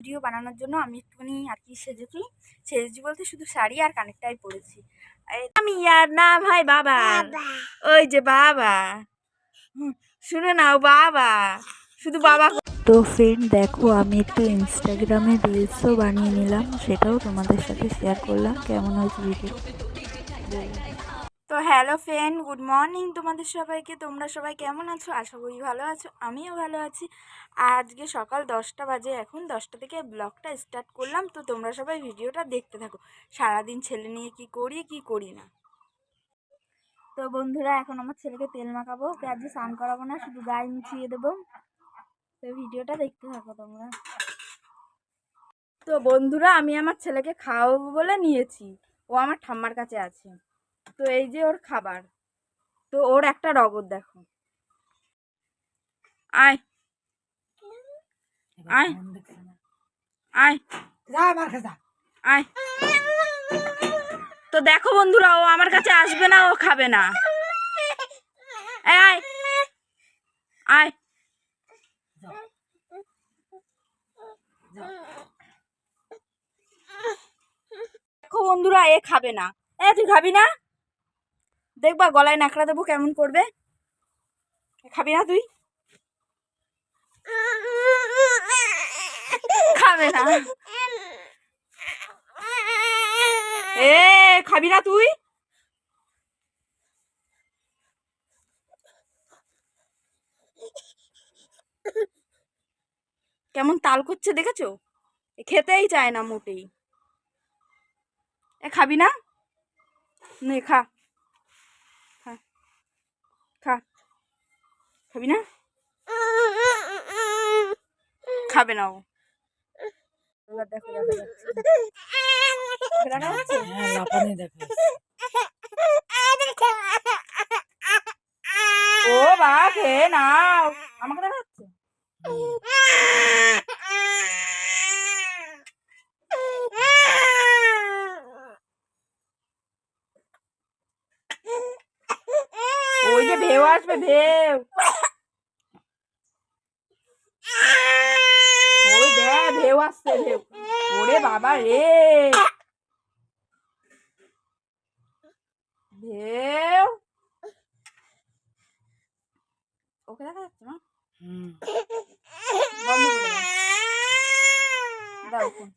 Video বানানোর জন্য আমি একটুখানি আর কি সেজেছি। সেজেছি বলতে শুধু শাড়ি আর কানেরটাই পরেছি। আমি আর না ভাই বাবা। ওই যে বাবা। শুনে নাও বাবা। শুধু বাবা তো ফ্রেন্ড দেখো আমি একটু ইনস্টাগ্রামে রিলসও বানিয়ে নিলাম সেটাও তোমাদের সাথে শেয়ার করলাম। কেমন হয়েছে ভিডিও তো হ্যালো ফ্রেন্ড, গুড মর্নিং তোমাদের সবাইকে। তোমরা সবাই কেমন আছো? আশা করি ভালো আছো, আমিও ভালো আছি। আজকে সকাল দশটা বাজে, এখন দশটা থেকে ব্লগটা স্টার্ট করলাম। তো তোমরা সবাই ভিডিওটা দেখতে থাকো। সারাদিন ছেলে নিয়ে কি করি কি করি না। তো বন্ধুরা, এখন আমার ছেলেকে তেল মাখাবো। ওকে আজকে স্নান করাবো না, শুধু গায়ে মুছিয়ে দেবো। তো ভিডিওটা দেখতে থাকো তোমরা। তো বন্ধুরা, আমি আমার ছেলেকে খাওয়াবো বলে নিয়েছি। ও আমার ঠাম্মার কাছে আছে। তো এই যে ওর খাবার। তো ওর একটা রগত দেখো। আয়। আয়। আয়। আয়। তো দেখো বন্ধুরা ও আমার কাছে আসবে না ও খাবে না। আয়। আয়। দেখো বন্ধুরা এ খাবে না। এ তুই খাবি না? দেখবা গলায় নাকড়া দেবো, কেমন করবে? খাবি না তুই? খাবে না। এ, খাবি না তুই? কেমন তাল করছে দেখেছ? খেতেই চায় না মোটেই। এ, খাবি না, খা। খা খাবি না? খাবে না ও। দেখা ও বা খেয়ে নাও। আমাকে দেখা যাচ্ছে ওই যে ঢেউ আসবে ঢেউ ওই দেখ ঢেউ আসছে ঢেউ। ওরে বাবা রে। ঢেউ। ওকে দেখা যাচ্ছে না হুম। দাও দাও ফোন।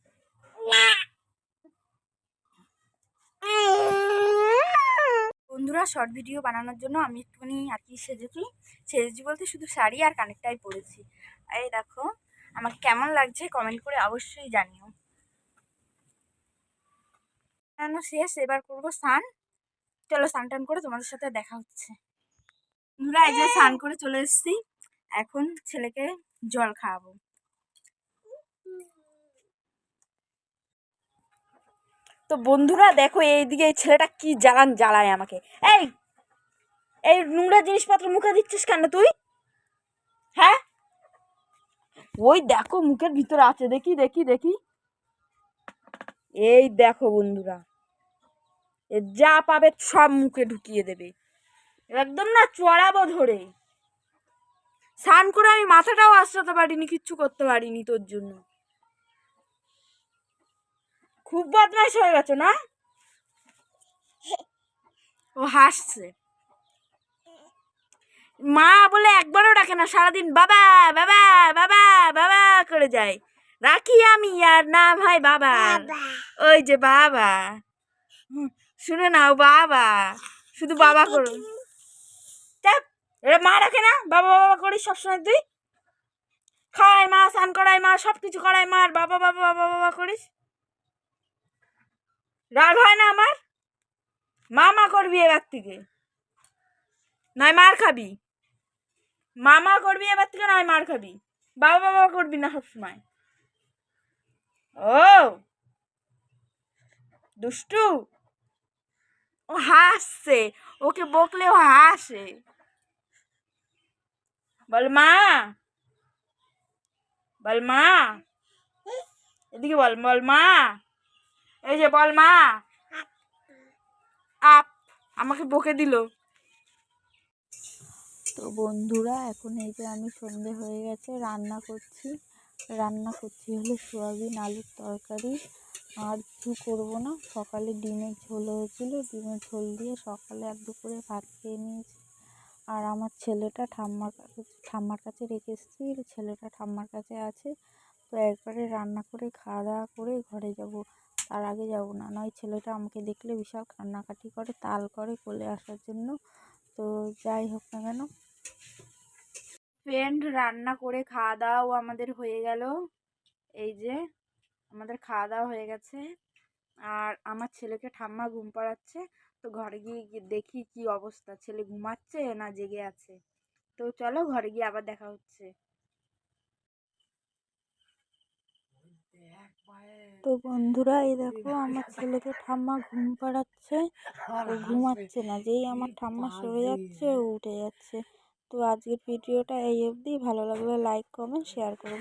বন্ধুরা শর্ট ভিডিও বানানোর জন্য আমি একটুখানি আর কি সেজেছি। সেজেছি বলতে শুধু শাড়ি আর কানেরটাই পরেছি। এই দেখো, আমাকে কেমন লাগছে কমেন্ট করে অবশ্যই জানিও। বানানো শেষ, এবার করব স্নান। চলো স্নান টান করে তোমাদের সাথে দেখা হচ্ছে। বন্ধুরা, এই যে স্নান করে চলে এসেছি। এখন ছেলেকে জল খাওয়াবো। তো বন্ধুরা দেখো এইদিকে এই ছেলেটা কি জ্বালান জ্বালায় আমাকে। এই এই নোংরা জিনিসপত্র মুখে দিচ্ছিস কেন তুই? হ্যাঁ? ওই দেখো মুখের ভিতরে আছে, দেখি দেখি দেখি। এই দেখো বন্ধুরা, এ যা পাবে সব মুখে ঢুকিয়ে দেবে। একদম না চড়াবো ধরে। স্নান করে আমি মাথাটাও আশ্রাতে পারিনি, কিচ্ছু করতে পারিনি তোর জন্য। খুব বদমাইশ হয়ে গেছো না? ও হাসছে। মা বলে একবারও ডাকে না সারাদিন বাবা বাবা বাবা বাবা করে যায়। রাখি আমি আর নাম হয় বাবা। ওই যে বাবা। শুনে নাও বাবা। শুধু বাবা করো। চাপ এটা মা রাখে না বাবা বাবা করিস সবসময় তুই? খাওয়াই মা স্নান করাই মা সব কিছু করাই মা আর বাবা বাবা বাবা বাবা করিস? রাগ হয় না আমার? মা মা করবি এবার থেকে। নয় মার খাবি। মা মা করবি এবার থেকে, নয় মার খাবি। বাবা বাবা করবি না সবসময়। ও! দুষ্টু! ও হাসছে। ওকে বকলে ও হাসে। বল মা! বল মা! এদিকে বল বল মা! এই যে বল মা। আপ। আমাকে বকে দিল। তো বন্ধুরা, এখন এই যে আমি সন্ধে হয়ে গেছে, রান্না করছি। রান্না করছি হলো সোয়াবিন আলুর তরকারি। আর কিছু করব না, সকালে ডিমের ঝোল হয়েছিল। ডিমের ঝোল দিয়ে সকালে এক দুপুরে ভাত খেয়ে নিয়েছি। আর আমার ছেলেটা ঠাম্মার কাছে ঠাম্মার কাছে রেখে এসেছি। ছেলেটা ঠাম্মার কাছে আছে। তো একবারে রান্না করে খাওয়া দাওয়া করে ঘরে যাব। তার আগে যাব না। নয়, ছেলেটা আমাকে দেখলে বিশাল কান্নাকাটি করে, তাল করে কোলে আসার জন্য। তো যাই হোক না কেন। ফ্রেন্ড রান্না করে খাওয়া দাওয়াও আমাদের হয়ে গেল। এই যে, আমাদের খাওয়া দাওয়া হয়ে গেছে। আর আমার ছেলেকে ঠাম্মা ঘুম পাড়াচ্ছে। তো ঘরে গিয়ে গিয়ে দেখি কি অবস্থা। ছেলে ঘুমাচ্ছে না জেগে আছে। তো চলো ঘরে গিয়ে আবার দেখা হচ্ছে। তো বন্ধুরা এই দেখো আমার ছেলেকে ঠাম্মা ঘুম পাড়াচ্ছে। ও ঘুমাচ্ছে না যেই আমার ঠাম্মা সরে যাচ্ছে ও উঠে যাচ্ছে। তো আজকের ভিডিওটা এই অবধি। ভালো লাগলে লাইক কমেন্ট শেয়ার করো